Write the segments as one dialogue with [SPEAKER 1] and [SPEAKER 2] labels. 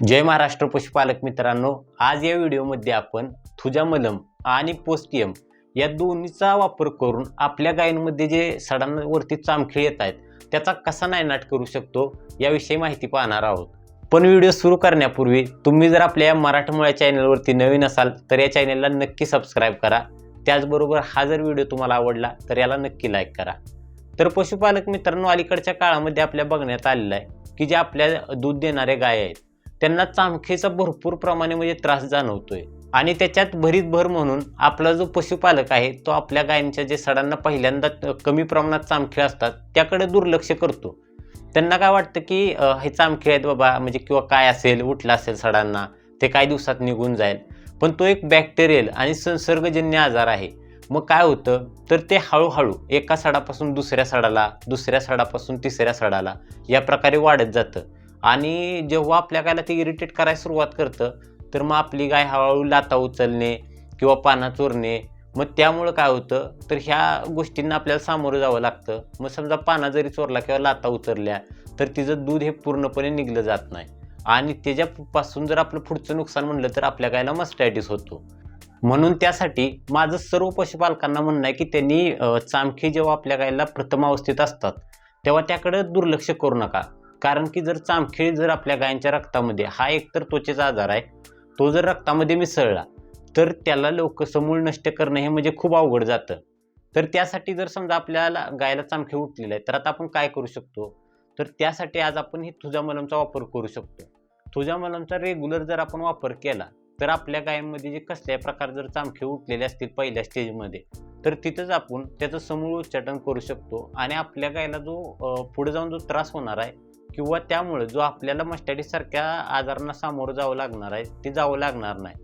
[SPEAKER 1] जय महाराष्ट्र पशुपालक मित्रांनो आज या व्हिडिओमध्ये आपण थुजा मलम आणि पोस्टियम या दोन्हीचा वापर करून आपल्या गायींमध्ये जे सडांवरती चामखीळ येत आहेत त्याचा कसा नायनाट करू शकतो याविषयी माहिती पाहणार आहोत. पण व्हिडिओ सुरू करण्यापूर्वी तुम्ही जर आपल्या या मराठमोळ्या चॅनलवरती नवीन असाल तर या चॅनलला नक्की सबस्क्राईब करा. त्याचबरोबर हा जर व्हिडिओ तुम्हाला आवडला तर याला नक्की लाईक करा. तर पशुपालक मित्रांनो अलीकडच्या काळामध्ये आपल्या बघण्यात आलेलं आहे की जे आपल्या दूध देणारे गाय आहेत त्यांना चामखेचा भरपूर प्रमाणे म्हणजे त्रास जाणवतोय. आणि त्याच्यात भरीत भर म्हणून आपला जो पशुपालक आहे तो आपल्या गायींच्या जे सडांना पहिल्यांदा कमी प्रमाणात चामखीळ असतात त्याकडे दुर्लक्ष करतो. त्यांना काय वाटतं की हे चामखीळ आहेत बाबा म्हणजे किंवा काय असेल उठलं असेल सडांना ते काही दिवसात निघून जाईल. पण तो एक बॅक्टेरियल आणि संसर्गजन्य आजार आहे. मग काय होतं? तर ते हळूहळू एका सडापासून दुसऱ्या सडाला दुसऱ्या सडापासून तिसऱ्या सडाला या प्रकारे वाढत जातं. आणि जेव्हा आपल्या गायला ते इरिटेट करायला सुरुवात करतं तर मग आपली गाय हळूहळू लाता उचलणे किंवा पाना चोरणे. मग त्यामुळं काय होतं तर ह्या गोष्टींना आपल्याला सामोरं जावं लागतं. मग समजा पाना जरी चोरला किंवा लाता उचलल्या तर तिचं दूध हे पूर्णपणे निघलं जात नाही. आणि त्याच्यापासून जर आपलं पुढचं नुकसान म्हणलं तर आपल्या गायला मस्टायटिस होतो. म्हणून त्यासाठी माझं सर्व पशुपालकांना म्हणणं आहे की त्यांनी चामखे जेव्हा आपल्या गायला प्रथम अवस्थेत असतात तेव्हा त्याकडे दुर्लक्ष करू नका. कारण की जर चामखिळी जर आपल्या गायींच्या रक्तामध्ये हा एकतर त्वचेचा आजार आहे तो जर रक्तामध्ये मिसळला तर त्याला लोक समूळ नष्ट करणं हे म्हणजे खूप अवघड जातं. तर त्यासाठी जर समजा आपल्याला गायला चामखीळ उठलेलं आहे तर आता आपण काय करू शकतो? तर त्यासाठी आज आपण हे तुझा मलमचा वापर करू शकतो. तुझ्या मलमचा रेग्युलर जर आपण वापर केला तर आपल्या गायांमध्ये जे कसल्याही प्रकार जर चामखे उठलेले असतील पहिल्या स्टेजमध्ये तर तिथंच आपण त्याचं समूळ उच्चाटन करू शकतो आणि आपल्या गायला जो पुढे जाऊन जो त्रास होणार आहे किंवा त्यामुळे जो आपल्याला मस्टॅटिस सारख्या आजारांना सामोरं जावं लागणार आहे ते जावं लागणार नाही.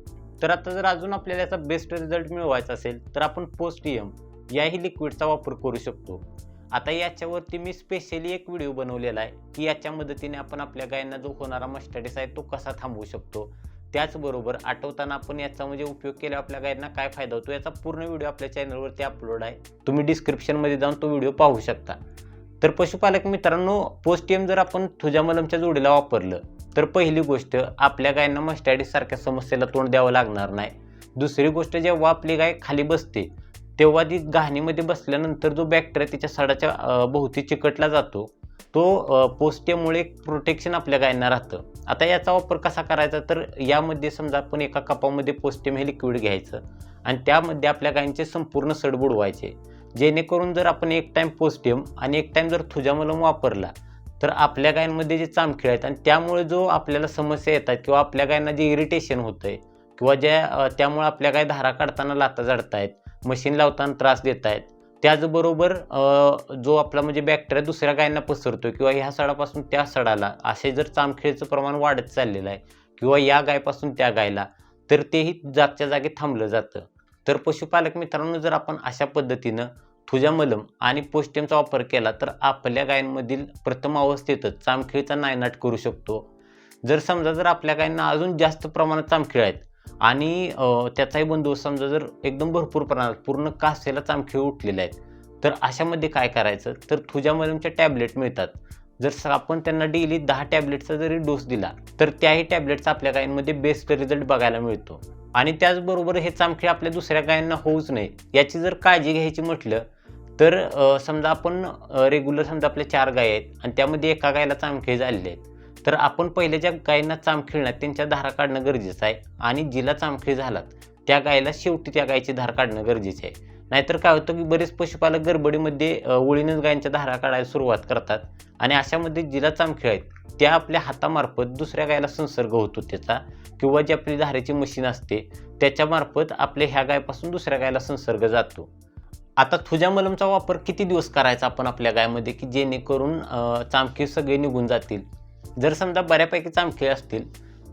[SPEAKER 1] तर आता जर अजून आपल्याला याचा बेस्ट रिझल्ट मिळवायचा असेल तर आपण पोस्ट एम याही लिक्विडचा वापर करू शकतो. आता याच्यावरती मी स्पेशली एक व्हिडिओ बनवलेला आहे की याच्या मदतीने आपण आपल्या गायींना जो होणारा मस्टॅटिस आहे तो कसा थांबवू शकतो. त्याचबरोबर आठवताना आपण याचा म्हणजे उपयोग केल्यावर आपल्या गायींना काय फायदा होतो याचा पूर्ण व्हिडिओ आपल्या चॅनलवरती अपलोड आहे. तुम्ही डिस्क्रिप्शनमध्ये जाऊन तो व्हिडिओ पाहू शकता. तर पशुपालक मित्रांनो पोस्टियम जर आपण तुझ्या मलमच्या जोडीला वापरलं तर पहिली गोष्ट आपल्या गायींना मस्टॅडिस सारख्या समस्येला तोंड द्यावं लागणार नाही. दुसरी गोष्ट जेव्हा आपली गाय खाली बसते तेव्हा ती घाणीमध्ये बसल्यानंतर जो बॅक्टेरिया तिच्या सडाच्या भोवती चिकटला जातो तो पोस्टियममुळे एक प्रोटेक्शन आपल्या गायींना राहतं. आता याचा वापर कसा करायचा? तर यामध्ये समजा आपण एका कपामध्ये पोस्टियम हे लिक्विड घ्यायचं आणि त्यामध्ये आपल्या गायींचे संपूर्ण सड बुडवायचे. जेणेकरून जर आपण एक टाईम पोस्टियम आणि एक टाईम जर थुजामलम वापरला तर आपल्या गायींमध्ये जे चामखीळ आहेत आणि त्यामुळे जो आपल्याला समस्या येतात किंवा आपल्या गायींना जे इरिटेशन होतं आहे किंवा ज्या त्यामुळे आपल्या गाय धारा काढताना लाता जडतायत मशीन लावताना त्रास देत आहेत त्याचबरोबर जो आपला म्हणजे बॅक्टेरिया दुसऱ्या गायींना पसरतो किंवा ह्या सडापासून त्या सडाला असे जर चामखीळचं प्रमाण वाढत चाललेलं आहे किंवा या गायपासून त्या गायला तर तेही जागच्या जागी थांबलं जातं. तर पशुपालक मित्रांनो जर आपण अशा पद्धतीनं थुजामलम आणि पोस्टियमचा वापर केला तर आपल्या गायींमधील प्रथम अवस्थेतच चामखिळीचा नायनाट करू शकतो. जर समजा जर आपल्या गायींना अजून जास्त प्रमाणात चामखिळ आहेत आणि त्याचाही बंदोबस्त समजा जर एकदम भरपूर प्रमाणात पूर्ण कासेला चामखिळ उठलेले आहेत तर अशामध्ये काय करायचं? तर थुजामलमच्या टॅबलेट मिळतात. जर आपण त्यांना डेली दहा टॅबलेटचा जरी डोस दिला तर त्याही टॅबलेटचा आपल्या गायींमध्ये बेस्ट रिझल्ट बघायला मिळतो. आणि त्याचबरोबर हे चामखीळ आपल्या दुसऱ्या गायींना होऊच नये. याची जर काळजी घ्यायची म्हटलं तर समजा आपण रेग्युलर समजा आपल्या चार गाय आहेत आणि त्यामध्ये एका गायला चामखीळ झालेले आहेत तर आपण पहिले ज्या गायींना चामखीळ त्यांच्या धारा काढणं गरजेचं आहे आणि जिला चामखीळ झालात त्या गायला शेवटी त्या गायची धार काढणं गरजेचं आहे. नाहीतर काय होतं की बरेच पशुपालक गडबडीमध्ये उळीनच गायींच्या धारा काढायला सुरुवात करतात. आणि अशामध्ये जिला चामखिळ आहेत त्या आपल्या हातामार्फत दुसऱ्या गायला संसर्ग होतो त्याचा. किंवा जी आपली धारेची मशीन असते त्याच्यामार्फत आपल्या ह्या गायपासून दुसऱ्या गायला संसर्ग जातो. आता थुजा मलमचा वापर किती दिवस करायचा आपण आपल्या गायमध्ये की जेणेकरून चामखीळ सगळे निघून जातील? जर समजा बऱ्यापैकी चामखीळ असतील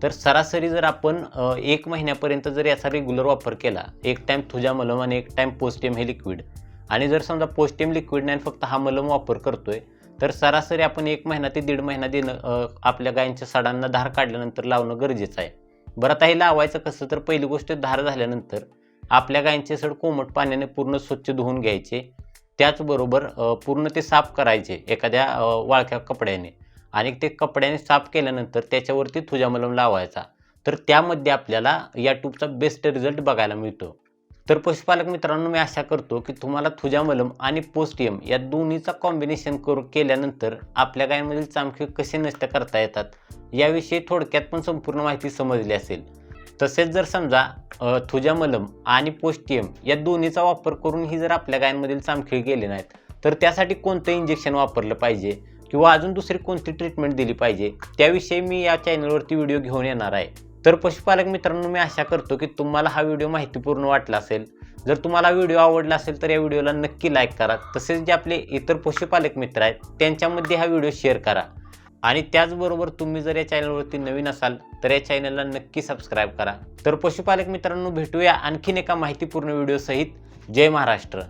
[SPEAKER 1] तर सरासरी जर आपण एक महिन्यापर्यंत जर याचा रेग्युलर वापर केला एक टाईम थुजा मलम आणि एक टाईम पोस्टियम हे लिक्विड आणि जर समजा पोस्टियम लिक्विड नाही फक्त हा मलम वापर करतोय तर सरासरी आपण एक महिना ते दीड महिना देणं आपल्या गायींच्या सडांना धार काढल्यानंतर लावणं गरजेचं आहे. बरं आता हे लावायचं कसं? तर पहिली गोष्ट धार झाल्यानंतर आपल्या गायींचे सड कोमट पाण्याने पूर्ण स्वच्छ धुवून घ्यायचे. त्याचबरोबर पूर्ण ते साफ करायचे एखाद्या वाळक्या कपड्याने. आणि ते कपड्याने साफ केल्यानंतर त्याच्यावरती थुजामलम लावायचा. तर त्यामध्ये आपल्याला या ट्यूबचा बेस्ट रिझल्ट बघायला मिळतो. तर पशुपालक मित्रांनो मी आशा करतो की तुम्हाला थुजामलम आणि पोस्टियम या दोन्हीचा कॉम्बिनेशन करू केल्यानंतर आपल्या गायमधील चामखीळ कसे नष्ट करता येतात याविषयी थोडक्यात पण संपूर्ण माहिती समजली असेल. तसेच जर समजा थुजा मलम आणि पोस्टियम या दोन्हीचा वापर करूनही जर आपल्या गायांमधील चामखीळ गेले नाहीत तर त्यासाठी कोणतं इंजेक्शन वापरलं पाहिजे? किंवा अजून दुसरी कोणती ट्रीटमेंट दिली पाहिजे त्याविषयी मी या चॅनलवरती व्हिडिओ घेऊन येणार आहे. तर पशुपालक मित्रांनो मी आशा करतो की तुम्हाला हा व्हिडिओ माहितीपूर्ण वाटला असेल. जर तुम्हाला व्हिडिओ आवडला असेल तर या व्हिडिओला नक्की लाईक करा. तसेच जे आपले इतर पशुपालक मित्र आहेत त्यांच्यामध्ये हा व्हिडिओ शेअर करा. आणि त्याचबरोबर तुम्ही जर या चॅनलवरती नवीन असाल तर या चॅनलला नक्की सबस्क्राईब करा. तर पशुपालक मित्रांनो भेटूया आणखीन एका माहितीपूर्ण व्हिडिओसहित जय महाराष्ट्र.